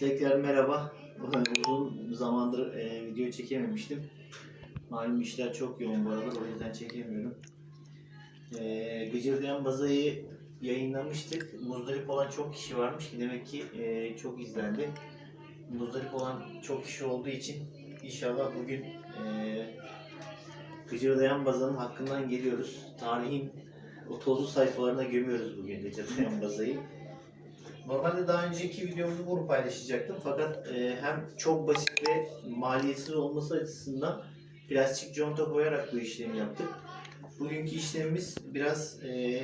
Tekrar merhaba. Uzun zamandır e, video çekememiştim. Malum işler çok yoğun bu arada o yüzden çekemiyorum. E, Gıcırdayan Bazayı yayınlamıştık. Muzdarip olan çok kişi varmış ki demek ki e, çok izlendi. Muzdarip olan çok kişi olduğu için inşallah bugün e, Gıcırdayan Bazanın hakkından geliyoruz. Tarihin o tozlu sayfalarına gömüyoruz bugün Gıcırdayan Bazayı. Normalde daha önceki videomuzu bunu paylaşacaktım fakat e, hem çok basit ve maliyetsiz olması açısından plastik conta koyarak bu işlemi yaptık. Bugünkü işlemimiz biraz e,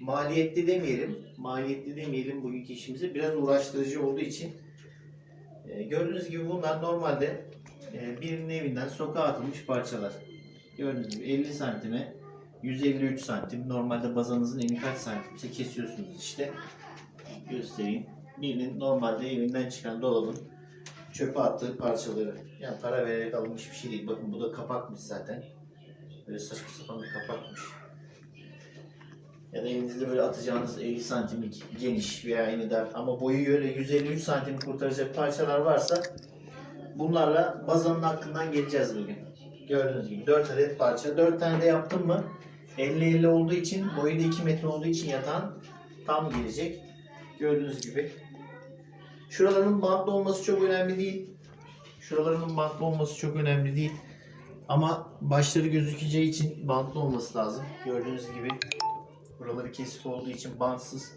maliyetli demeyelim, maliyetli demeyelim bugünkü işimizi biraz uğraştırıcı olduğu için e, gördüğünüz gibi bunlar normalde e, birinin evinden sokağa atılmış parçalar. Gördüğünüz gibi 50 santime 153 santim. Normalde bazanızın eni kaç santimse kesiyorsunuz işte göstereyim. Birinin normalde evinden çıkan dolabın çöpe attığı parçaları. Yani para vererek alınmış bir şey değil. Bakın bu da kapakmış zaten. Böyle saçma sapan bir kapakmış. Ya da evinizde böyle atacağınız 50 santimlik geniş veya yine dar ama boyu öyle 153 santim kurtaracak parçalar varsa bunlarla bazanın hakkından geleceğiz bugün. Gördüğünüz gibi 4 adet parça. 4 tane de yaptım mı 50-50 olduğu için boyu da 2 metre olduğu için yatağın tam gelecek. Gördüğünüz gibi. Şuralarının bantlı olması çok önemli değil. Şuralarının bantlı olması çok önemli değil. Ama başları gözükeceği için bantlı olması lazım. Gördüğünüz gibi buraları kesik olduğu için bantsız.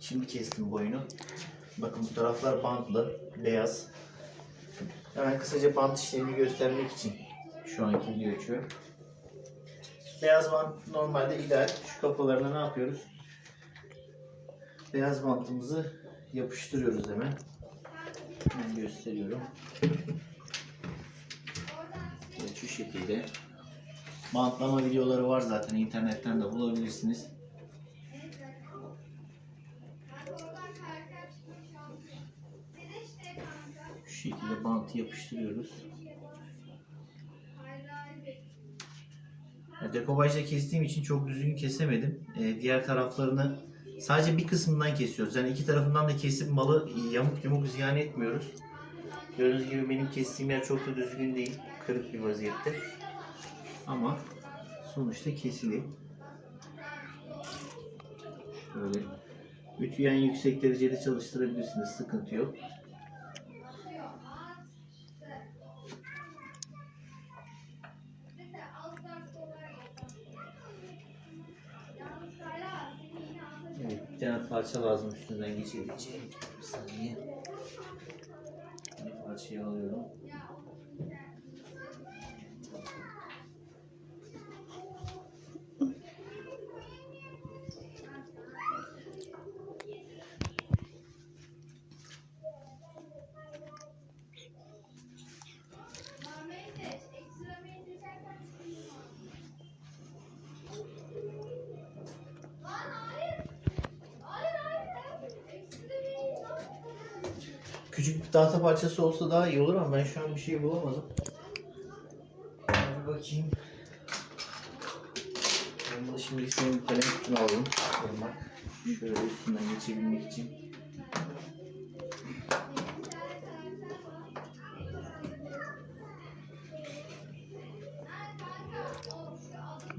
Şimdi kestim boyunu. Bakın bu taraflar bantlı, beyaz. Hemen kısaca bant işlemini göstermek için şu anki videoyu açıyorum. Beyaz bant normalde ideal. Şu kapılarına ne yapıyoruz? Beyaz bantımızı yapıştırıyoruz hemen. Hemen gösteriyorum. Evet, şu şekilde. Bantlama videoları var zaten internetten de bulabilirsiniz. Şu şekilde bantı yapıştırıyoruz. Ya, Dekopajla kestiğim için çok düzgün kesemedim. Ee, diğer taraflarını Sadece bir kısmından kesiyoruz. Yani iki tarafından da kesip malı yamuk yumuk ziyan etmiyoruz. Gördüğünüz gibi benim kestiğim yer çok da düzgün değil. Kırık bir vaziyette. Ama sonuçta kesili. Şöyle. Ütüyü en yüksek derecede çalıştırabilirsiniz. Sıkıntı yok. Parça lazım üstünden geçebileceğim. Bir saniye. Bir parçayı alıyorum. Küçük bir tahta parçası olsa daha iyi olur ama ben şu an bir şey bulamadım. Bir bakayım. Ben bunu şimdi senin bir kalem kutunu. Normal. Şöyle üstünden geçebilmek için.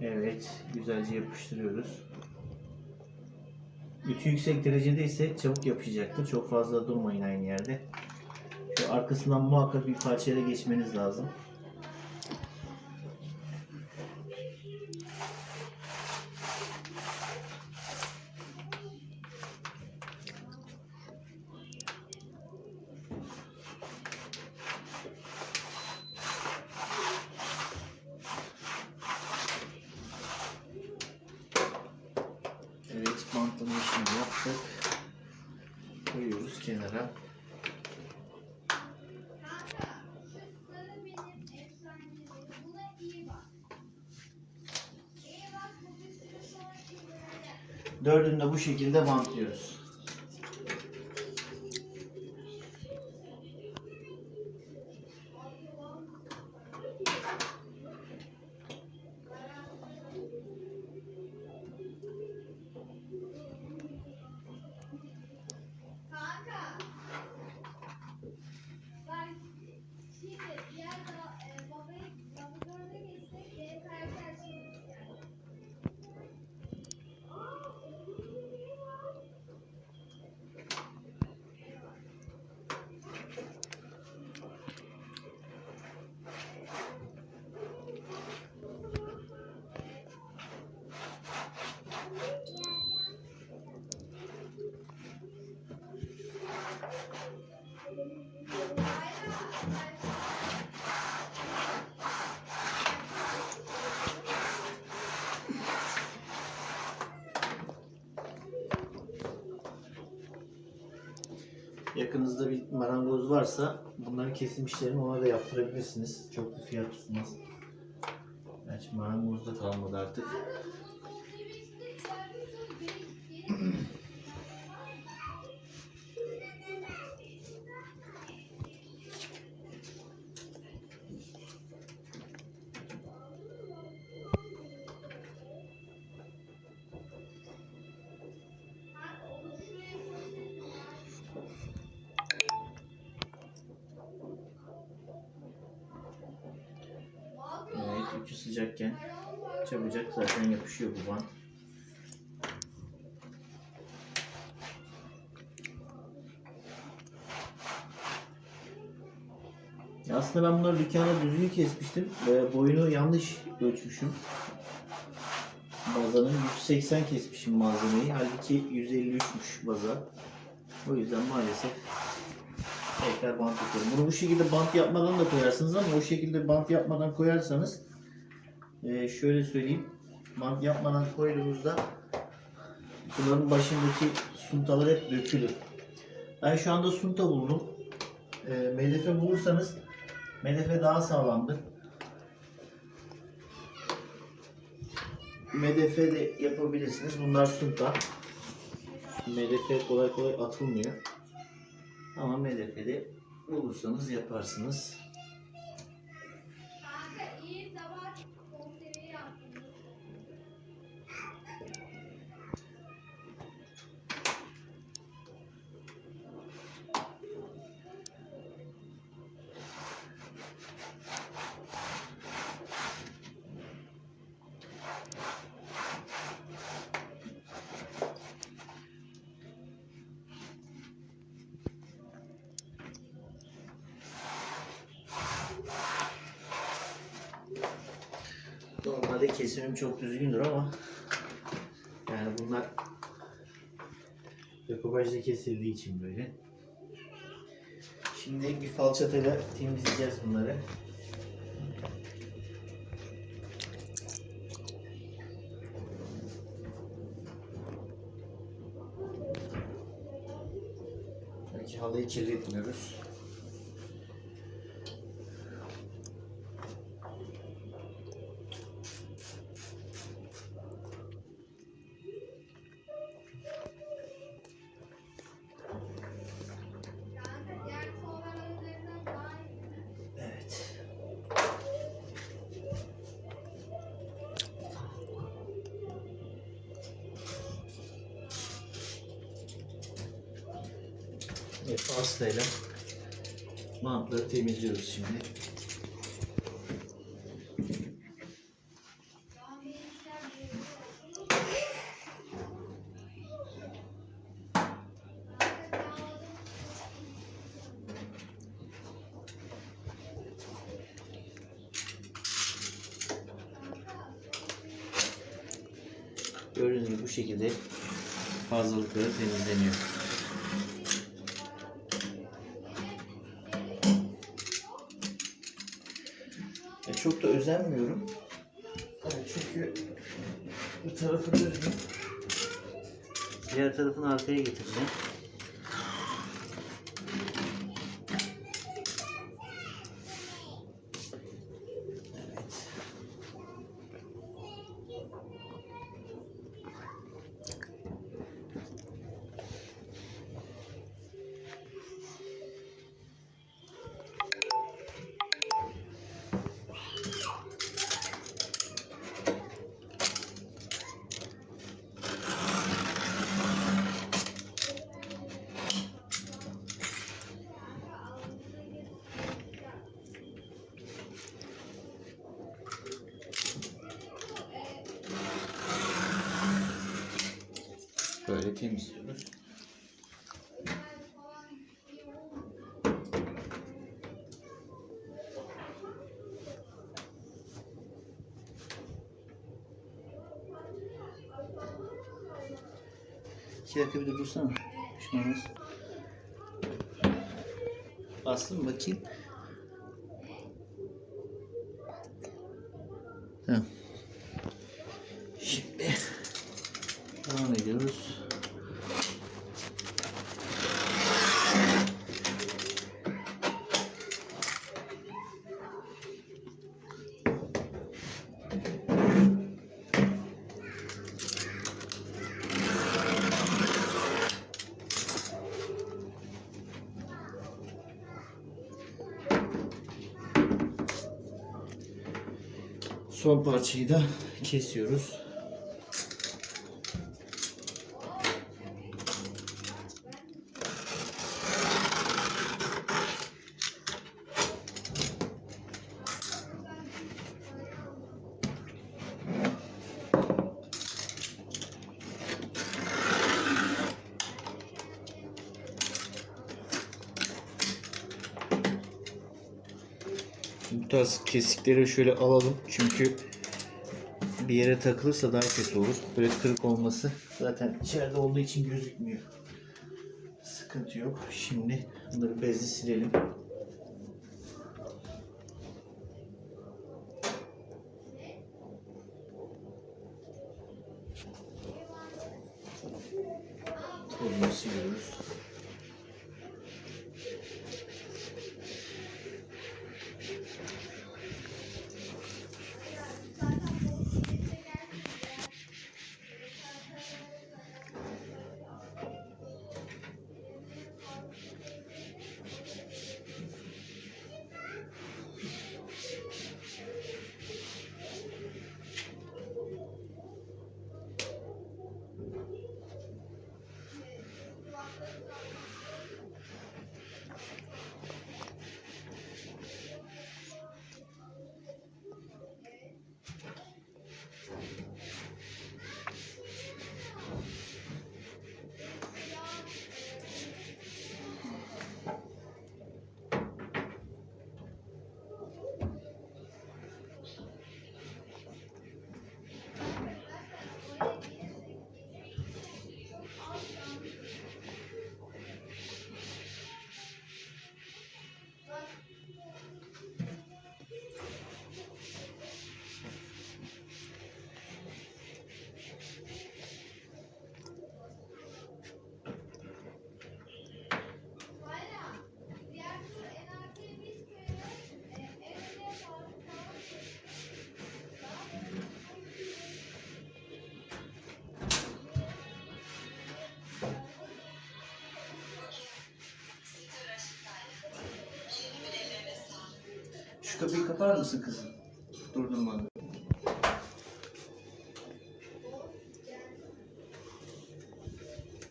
Evet, güzelce yapıştırıyoruz. Ütü yüksek derecede ise çabuk yapışacaktır. Çok fazla durmayın aynı yerde. Şu arkasından muhakkak bir parçayla geçmeniz lazım. Evet, bantlama işini yaptık. Koyuyoruz kenara. Dördünü de bu şekilde bantlıyoruz. Yakınızda bir marangoz varsa bunların kesim işlerini ona da yaptırabilirsiniz. Çok bir fiyat tutmaz. Gerçi marangoz da kalmadı artık. Sıcakken çabucak zaten yapışıyor bu bant. Aslında ben bunları dükkanda düzgün kesmiştim. Ve boyunu yanlış ölçmüşüm. Bazanın 180 kesmişim malzemeyi. Halbuki 153'müş baza. O yüzden maalesef tekrar bant yapıyorum. Bunu bu şekilde bant yapmadan da koyarsınız ama o şekilde bant yapmadan koyarsanız eee, şöyle söyleyeyim. Bant yapmadan koyduğunuzda bunların başındaki suntalar hep dökülür. Ben şu anda sunta buldum. Eee medefe bulursanız medefe daha sağlamdır. Medefe de yapabilirsiniz. Bunlar sunta. Medefe kolay kolay atılmıyor. Ama MDF'de bulursanız yaparsınız. Kesimim çok düzgündür ama yani bunlar dekopajda kesildiği için böyle. Şimdi bir falçatayla temizleyeceğiz bunları. Belki halıyı kirletmiyoruz. Evet, pastayla bantları temizliyoruz şimdi. Gördüğünüz gibi bu şekilde fazlalıkları temizleniyor. Çok da özenmiyorum. Yani çünkü bir tarafı düzgün. Diğer tarafını arkaya getireceğim. Böyle temizliyoruz. Dakika bir de dursana. Şuna bas. Bastım bakayım. Tamam. Şimdi devam ediyoruz. Son parçayı da kesiyoruz. Bu tarz kesikleri şöyle alalım çünkü bir yere takılırsa daha kötü olur. Böyle kırık olması zaten içeride olduğu için gözükmüyor. Sıkıntı yok. Şimdi bunları bezle silelim. Tozunu siliyoruz. Şu kapıyı kapar mısın kızım? Durdurma.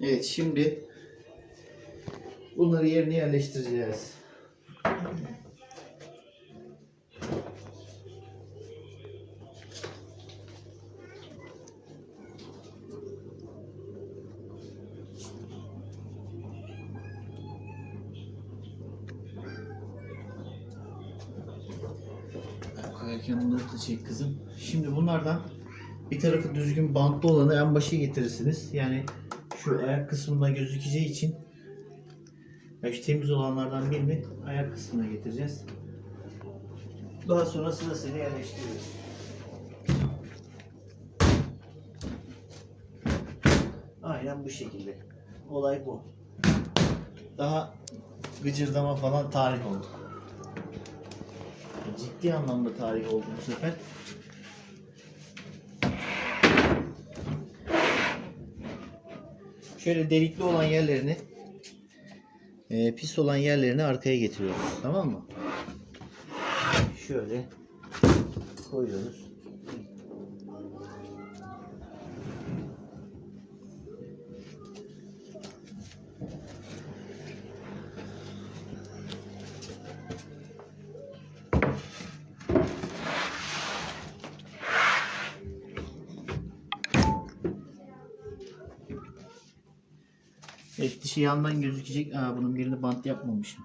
Evet şimdi bunları yerine yerleştireceğiz. Koyarken bunları da çek kızım. Şimdi bunlardan düzgün bantlı olanı en başa getirirsiniz. Yani şu ayak kısmında gözükeceği için şu temiz olanlardan birini ayak kısmına getireceğiz. Daha sonra sırasıyla yerleştiriyoruz. Aynen bu şekilde. Olay bu. Daha gıcırdama falan tarih oldu. Ciddi anlamda tarih oldu bu sefer. Şöyle delikli olan yerlerini e, pis olan yerlerini arkaya getiriyoruz. Tamam mı? Şöyle koyuyoruz. Evet dışı yandan gözükecek. Aa bunun birini bant yapmamışım.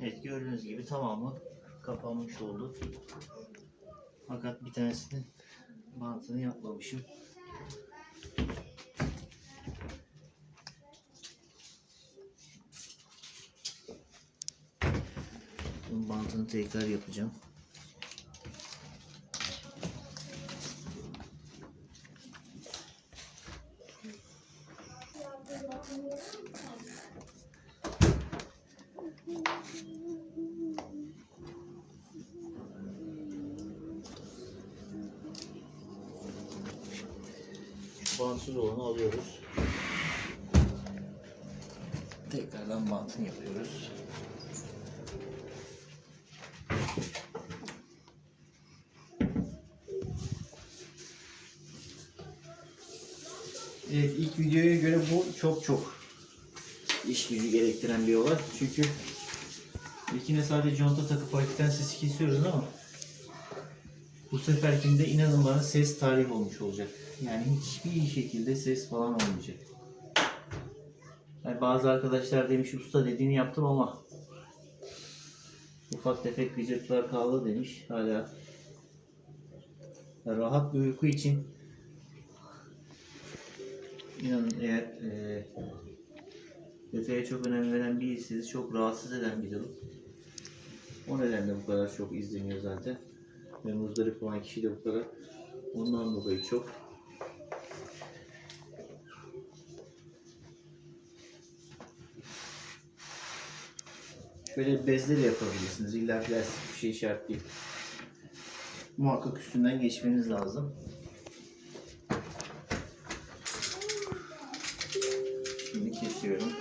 Evet gördüğünüz gibi tamamı kapanmış oldu. Bir tanesinin bantını yapmamışım. Bunun bantını tekrar yapacağım. Bantsız olanı alıyoruz. Tekrardan bantını yapıyoruz. Evet ilk videoya göre bu çok çok iş gücü gerektiren bir olay. Çünkü ilkine sadece conta takıp hafiften sesi kesiyoruz ama bu seferkinde inanın bana ses tarih olmuş olacak. Yani hiçbir şekilde ses falan olmayacak. Yani bazı arkadaşlar demiş usta dediğini yaptım ama ufak tefek gıcırtılar kaldı demiş. Hala rahat bir uyku için inanın eğer e, detaya çok önem veren biriyseniz çok rahatsız eden bir durum. O nedenle bu kadar çok izleniyor zaten. Ve muzdarip olan kişi de bu kadar. Ondan dolayı çok. Şöyle bezle de yapabilirsiniz. İlla plastik bir şey şart değil. Muhakkak üstünden geçmeniz lazım. Şimdi kesiyorum.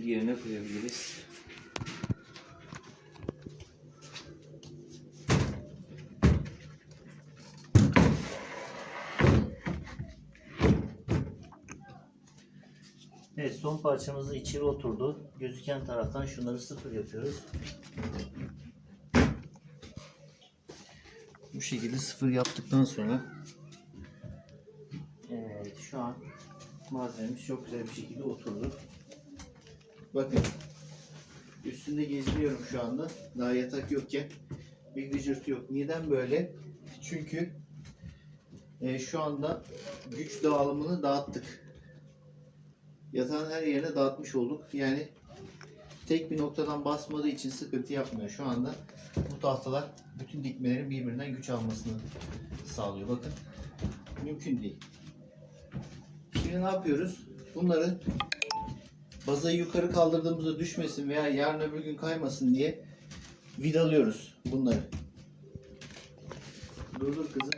Şimdi yerine koyabiliriz. Evet son parçamızı içeri oturdu. Gözüken taraftan şunları sıfır yapıyoruz. Bu şekilde sıfır yaptıktan sonra Evet şu an malzememiz çok güzel bir şekilde oturdu. Bakın üstünde geziniyorum şu anda. Daha yatak yokken bir gıcırtı yok. Neden böyle? Çünkü e, şu anda güç dağılımını dağıttık. Yatağın her yerine dağıtmış olduk. Yani tek bir noktadan basmadığı için sıkıntı yapmıyor. Şu anda bu tahtalar bütün dikmelerin birbirinden güç almasını sağlıyor. Bakın mümkün değil. Şimdi ne yapıyoruz? Bunları bazayı yukarı kaldırdığımızda düşmesin veya yarın öbür gün kaymasın diye vidalıyoruz bunları. Dur dur kızım.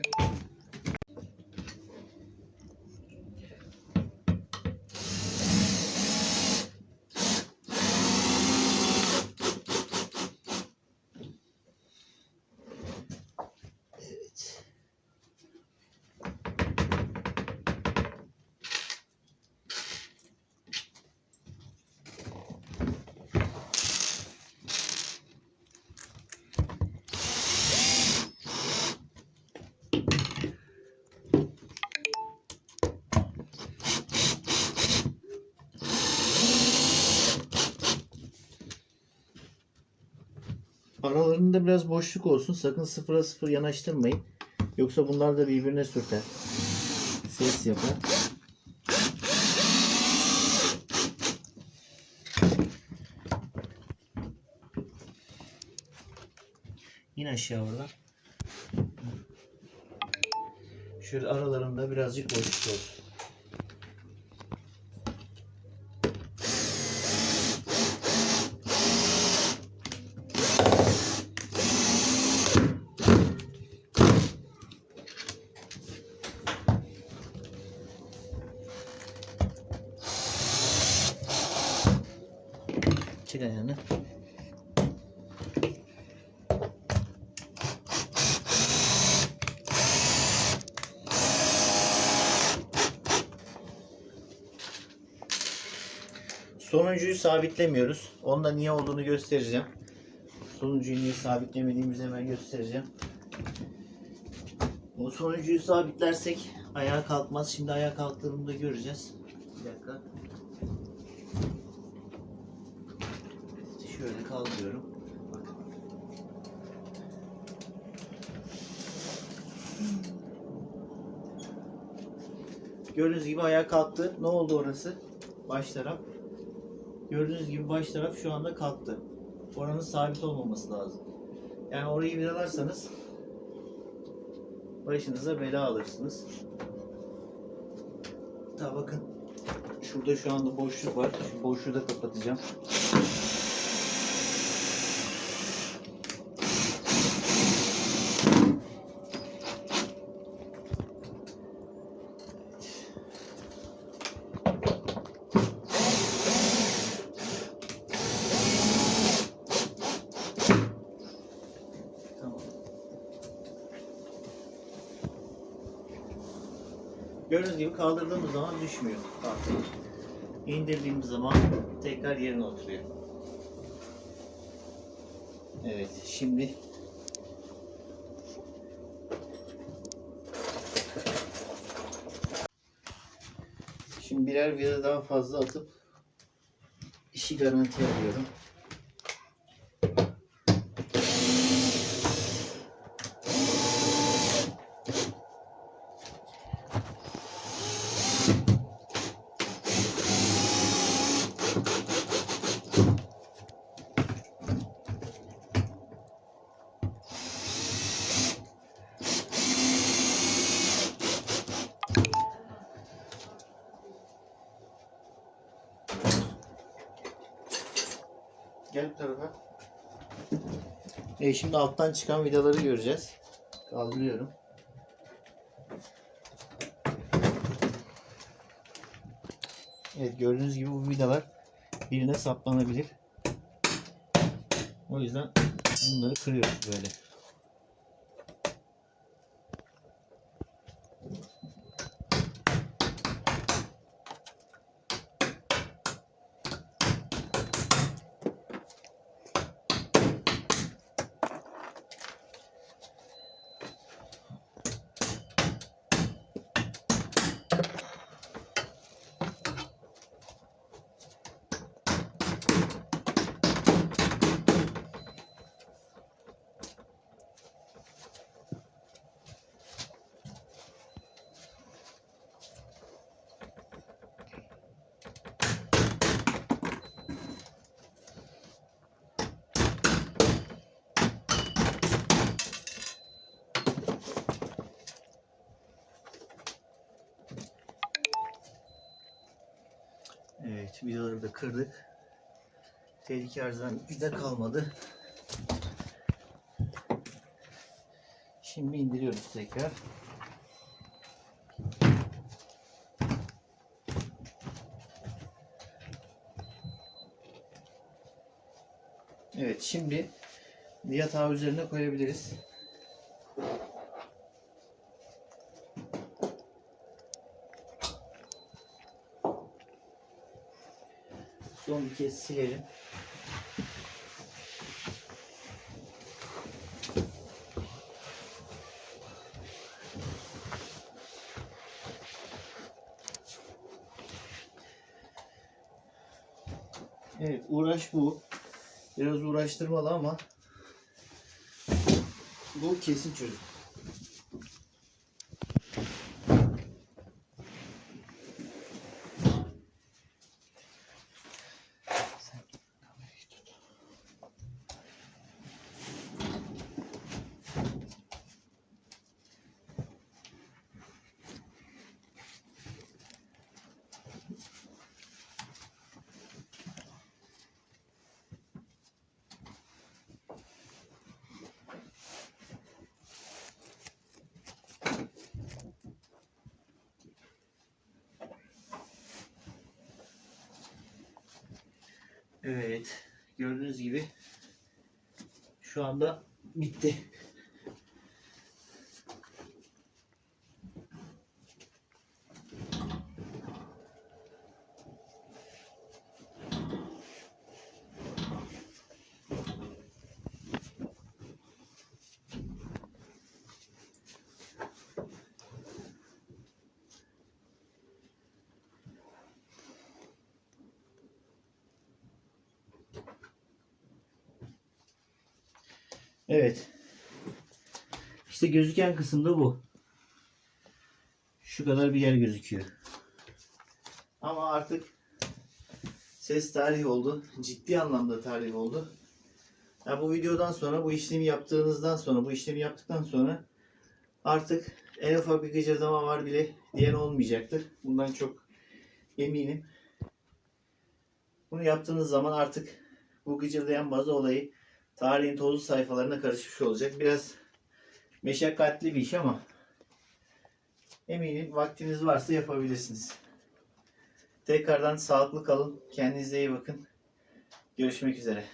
Aralarında biraz boşluk olsun. Sakın sıfıra sıfır yanaştırmayın. Yoksa bunlar da birbirine sürter. Ses yapar. Yine aşağı oradan. Şöyle aralarında birazcık boşluk olsun. ayağını. Sonuncuyu sabitlemiyoruz. Onda niye olduğunu göstereceğim. Sonuncuyu niye sabitlemediğimizi hemen göstereceğim. O sonuncuyu sabitlersek ayağa kalkmaz. Şimdi ayağa kalktığını da göreceğiz. Bir dakika. Şöyle kaldırıyorum. Gördüğünüz gibi ayağa kalktı. Ne oldu orası? Baş taraf. Gördüğünüz gibi baş taraf şu anda kalktı. Oranın sabit olmaması lazım. Yani orayı vidalarsanız başınıza bela alırsınız. Daha bakın şurada şu anda boşluk var. Şu boşluğu da kapatacağım. Gördüğünüz gibi kaldırdığımız zaman düşmüyor tahtayı. İndirdiğimiz zaman tekrar yerine oturuyor. Evet, şimdi Şimdi birer vida daha fazla atıp işi garantiye alıyorum. Gel bu tarafa. E şimdi alttan çıkan vidaları göreceğiz. Kaldırıyorum. Evet gördüğünüz gibi bu vidalar birine saplanabilir. O yüzden bunları kırıyoruz böyle. Evet vidaları da kırdık. Tehlike arızadan vida kalmadı. Şimdi indiriyoruz tekrar. Evet şimdi yatağı üzerine koyabiliriz. Son bir kez silelim. Evet uğraş bu. Biraz uğraştırmalı ama bu kesin çözüm. Evet. gördüğünüz gibi şu anda bitti. Evet. İşte gözüken kısımda bu. Şu kadar bir yer gözüküyor. Ama artık ses tarih oldu. Ciddi anlamda tarih oldu. Ya bu videodan sonra bu işlemi yaptığınızdan sonra bu işlemi yaptıktan sonra artık en ufak bir gıcırdama var bile diyen olmayacaktır. Bundan çok eminim. Bunu yaptığınız zaman artık bu gıcırdayan bazı olayı tarihin tozlu sayfalarına karışmış olacak. Biraz meşakkatli bir iş ama eminim vaktiniz varsa yapabilirsiniz. Tekrardan sağlıklı kalın. Kendinize iyi bakın. Görüşmek üzere.